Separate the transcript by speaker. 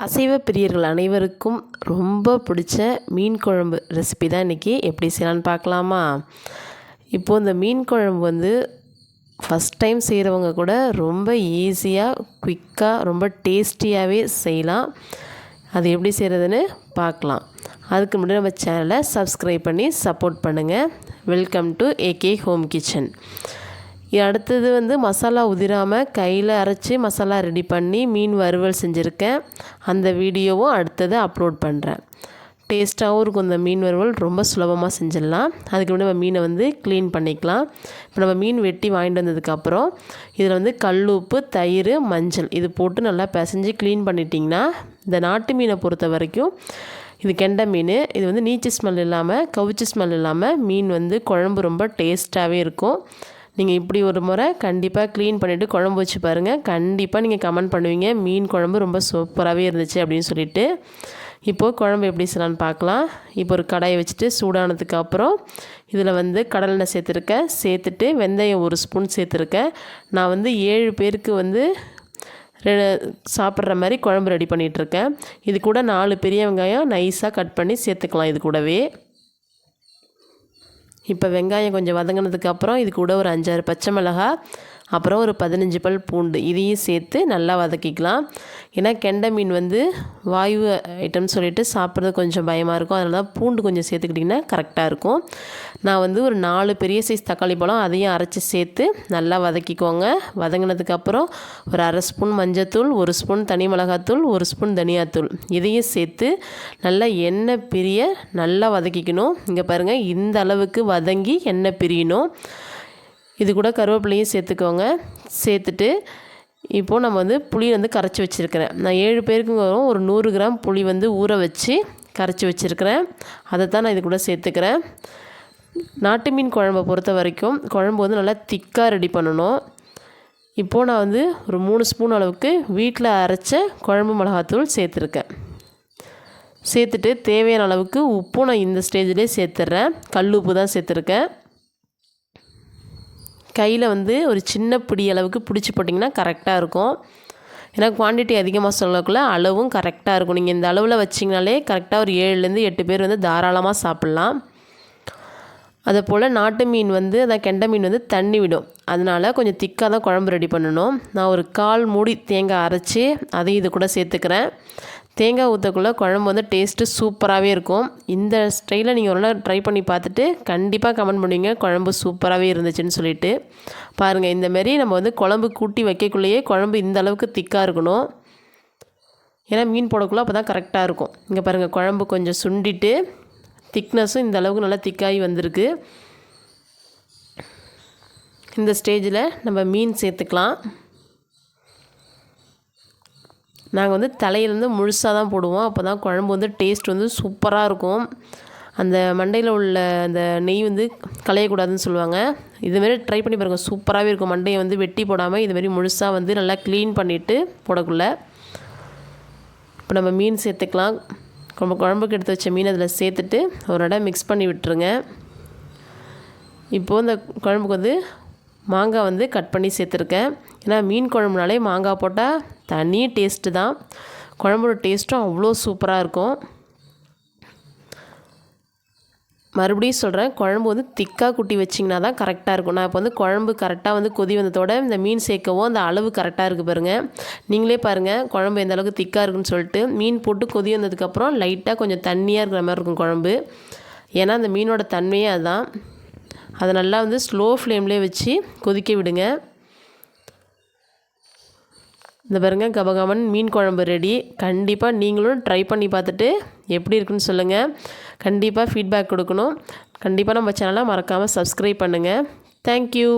Speaker 1: அசைவ பிரியர்கள் அனைவருக்கும் ரொம்ப பிடிச்ச மீன் குழம்பு ரெசிபி தான் இன்றைக்கி எப்படி செய்யலான்னு பார்க்கலாமா? இப்போது இந்த மீன் குழம்பு வந்து ஃபஸ்ட் டைம் செய்கிறவங்க கூட ரொம்ப ஈஸியாக குயிக்காக ரொம்ப டேஸ்டியாகவே செய்யலாம். அது எப்படி செய்கிறதுன்னு பார்க்கலாம். அதுக்கு முன்னாடி நம்ம சேனலை சப்ஸ்கிரைப் பண்ணி சப்போர்ட் பண்ணுங்கள் welcome to AK home kitchen அடுத்தது வந்து மசாலா உதிராமல் கையில் அரைச்சி மசாலா ரெடி பண்ணி மீன் வறுவல் செஞ்சுருக்கேன். அந்த வீடியோவும் அடுத்தது அப்லோட் பண்ணுறேன் டேஸ்ட்டாகவும் இருக்கும் இந்த மீன் வறுவல். ரொம்ப சுலபமாக செஞ்சிடலாம். அதுக்கு முன்னாடி நம்ம மீனை வந்து க்ளீன் பண்ணிக்கலாம். இப்போ நம்ம மீன் வெட்டி வாங்கிட்டு வந்ததுக்கப்புறம் இதில் வந்து கல் உப்பு தயிர் மஞ்சள் இது போட்டு நல்லா பிசைஞ்சு க்ளீன் பண்ணிட்டிங்கன்னா இந்த நாட்டு மீனை பொறுத்த வரைக்கும் இது கெண்டை மீன். இது வந்து நீச்சு ஸ்மெல் இல்லாமல் கவுச்சி ஸ்மெல் இல்லாமல் மீன் வந்து குழம்பு ரொம்ப டேஸ்ட்டாகவே இருக்கும். நீங்கள் இப்படி ஒரு முறை கண்டிப்பாக க்ளீன் பண்ணிவிட்டு குழம்பு வச்சு பாருங்கள் கண்டிப்பாக நீங்கள் கமெண்ட் பண்ணுவீங்க. மீன் குழம்பு ரொம்ப சூப்பராகவே இருந்துச்சு அப்படின்னு சொல்லிட்டு. இப்போது குழம்பு எப்படி செய்யலான்னு பார்க்கலாம். இப்போ ஒரு கடாயை வச்சுட்டு சூடானதுக்கு அப்புறம் இதில் வந்து கடலெண்ணெய் சேர்த்துருக்கேன். சேர்த்துட்டு வெந்தயம் ஒரு ஸ்பூன் சேர்த்துருக்கேன். நான் வந்து ஏழு பேருக்கு வந்து சாப்பிட்ற மாதிரி குழம்பு ரெடி பண்ணிகிட்ருக்கேன் இது கூட நாலு பெரிய வெங்காயம் நைஸாக கட் பண்ணி சேர்த்துக்கலாம் இது கூடவே. இப்போ வெங்காயம் கொஞ்சம் வதங்கினதுக்கப்புறம் இது கூட ஒரு அஞ்சாறு பச்சை மிளகா அப்புறம் ஒரு பதினஞ்சு பல் பூண்டு இதையும் சேர்த்து நல்லா வதக்கிக்கலாம். ஏன்னா கெண்டை மீன் வந்து வாயு ஐட்டம்னு சொல்லிட்டு சாப்பிட்றது கொஞ்சம் பயமாக இருக்கும். அதனால தான் பூண்டு கொஞ்சம் சேர்த்துக்கிட்டிங்கன்னா கரெக்டாக இருக்கும். நான் வந்து ஒரு நாலு பெரிய சைஸ் தக்காளி பழம் அதையும் அரைச்சி சேர்த்து நல்லா வதக்கிக்கோங்க. வதங்கினதுக்கப்புறம் ஒரு அரை ஸ்பூன் மஞ்சத்தூள் ஒரு ஸ்பூன் தனி மிளகாத்தூள் ஒரு ஸ்பூன் தனியாத்தூள் இதையும் சேர்த்து நல்லா எண்ணெய் பிரிய நல்லா வதக்கிக்கணும். இங்கே பாருங்கள் இந்த அளவுக்கு வதங்கி எண்ணெய் பிரியணும். இது கூட கருவேப்பிலையும் சேர்த்துக்கோங்க. சேர்த்துட்டு இப்போது நம்ம வந்து புளி வந்து கரைச்சி வச்சுருக்கிறேன். நான் ஏழு பேருக்கு வரும். ஒரு நூறு கிராம் புளி வந்து ஊற வச்சு கரைச்சி வச்சுருக்கிறேன். அதை தான் நான் இது கூட சேர்த்துக்கிறேன். நாட்டு மீன் குழம்பை பொறுத்த வரைக்கும் குழம்பு வந்து நல்லா திக்காக ரெடி பண்ணணும். இப்போது நான் வந்து ஒரு மூணு ஸ்பூன் அளவுக்கு வீட்டில் அரைச்ச குழம்பு மிளகாத்தூள் சேர்த்துருக்கேன். சேர்த்துட்டு தேவையான அளவுக்கு உப்பும் நான் இந்த ஸ்டேஜ்லேயே சேர்த்துட்றேன் கல் உப்பு தான் சேர்த்துருக்கேன். கையில் வந்து ஒரு சின்ன பிடி அளவுக்கு பிடிச்சி போட்டிங்கன்னா கரெக்டாக இருக்கும். ஏன்னா குவான்டிட்டி அதிகமாக சொல்லக்குள்ள அளவும் கரெக்டாக இருக்கும். நீங்கள் இந்த அளவில் வச்சிங்கனாலே கரெக்டாக ஒரு ஏழுலேருந்து எட்டு பேர் வந்து தாராளமாக சாப்பிட்லாம். அதே போல் நாட்டு மீன் வந்து அதான் கெண்டை மீன் வந்து தண்ணி விடும். அதனால் கொஞ்சம் திக்காக தான் குழம்பு ரெடி பண்ணணும். நான் ஒரு கால் மூடி தேங்காய் அரைச்சி அதையும் இது கூட சேர்த்துக்கிறேன். தேங்காய் ஊற்றக்குள்ளே குழம்பு வந்து டேஸ்ட்டு சூப்பராகவே இருக்கும். இந்த ஸ்டைலில் நீங்கள் ஒரு நாள் ட்ரை பண்ணி பார்த்துட்டு கண்டிப்பாக கமெண்ட் பண்ணுவீங்க. குழம்பு சூப்பராகவே இருந்துச்சுன்னு சொல்லிட்டு. பாருங்கள் இந்தமாரி நம்ம வந்து குழம்பு கூட்டி வைக்கக்குள்ளேயே குழம்பு இந்த அளவுக்கு திக்காக இருக்கணும். ஏன்னா மீன் போடக்குள்ளே அப்போ தான் கரெக்டாக இருக்கும். இங்கே பாருங்கள் குழம்பு கொஞ்சம் சுண்டிட்டு திக்னஸும் இந்த அளவுக்கு நல்லா திக்காகி வந்திருக்கு. இந்த ஸ்டேஜில் நம்ம மீன் சேர்த்துக்கலாம். நாங்கள் வந்து தலையிலேருந்து முழுசாக தான் போடுவோம். அப்போ தான் குழம்பு வந்து டேஸ்ட் வந்து சூப்பராக இருக்கும். அந்த மண்டையில் உள்ள அந்த நெய் வந்து களையக்கூடாதுன்னு சொல்லுவாங்க. இதுமாரி ட்ரை பண்ணி பாருங்கள் சூப்பராகவே இருக்கும். மண்டையை வந்து வெட்டி போடாமல் இதுமாரி முழுசாக வந்து நல்லா க்ளீன் பண்ணிவிட்டு போடக்குள்ள. இப்போ நம்ம மீன் சேர்த்துக்கலாம். ரொம்ப குழம்புக்கு எடுத்து வச்ச மீன் அதில் சேர்த்துட்டு ஒரு இடம் மிக்ஸ் பண்ணி விட்டுருங்க. இப்போது இந்த குழம்புக்கு வந்து மாங்காய் வந்து கட் பண்ணி சேர்த்துருக்கேன். ஏன்னா மீன் குழம்புனாலே மாங்காய் போட்டால் தனி டேஸ்ட்டு தான். குழம்போட டேஸ்ட்டும் அவ்வளோ சூப்பராக இருக்கும். மறுபடியும் சொல்கிறேன் குழம்பு வந்து திக்காக குட்டி வச்சிங்கன்னா தான் கரெக்டாக இருக்கும். நான் இப்போ வந்து குழம்பு கரெக்டாக வந்து கொதி வந்ததோட இந்த மீன் சேர்க்கவும் அந்த அளவு கரெக்டாக இருக்குது பாருங்கள் நீங்களே பாருங்கள் குழம்பு எந்த அளவுக்கு திக்காக இருக்குன்னு சொல்லிட்டு மீன் போட்டு கொதி வந்ததுக்கப்புறம் லைட்டாக கொஞ்சம் தண்ணியாக இருக்கிற மாதிரி இருக்கும் குழம்பு. ஏன்னா அந்த மீனோட தன்மையே அதுதான் அதை நல்லா வந்து ஸ்லோ ஃப்ளேம்லேயே வச்சு கொதிக்க விடுங்க. இந்த பாருங்கள் கபகமன் மீன் குழம்பு ரெடி கண்டிப்பாக நீங்களும் ட்ரை பண்ணி பார்த்துட்டு எப்படி இருக்குன்னு சொல்லுங்கள் கண்டிப்பாக ஃபீட்பேக் கொடுக்கணும். கண்டிப்பாக நம்ம சேனலை மறக்காமல் சப்ஸ்கிரைப் பண்ணுங்கள் தேங்க்யூ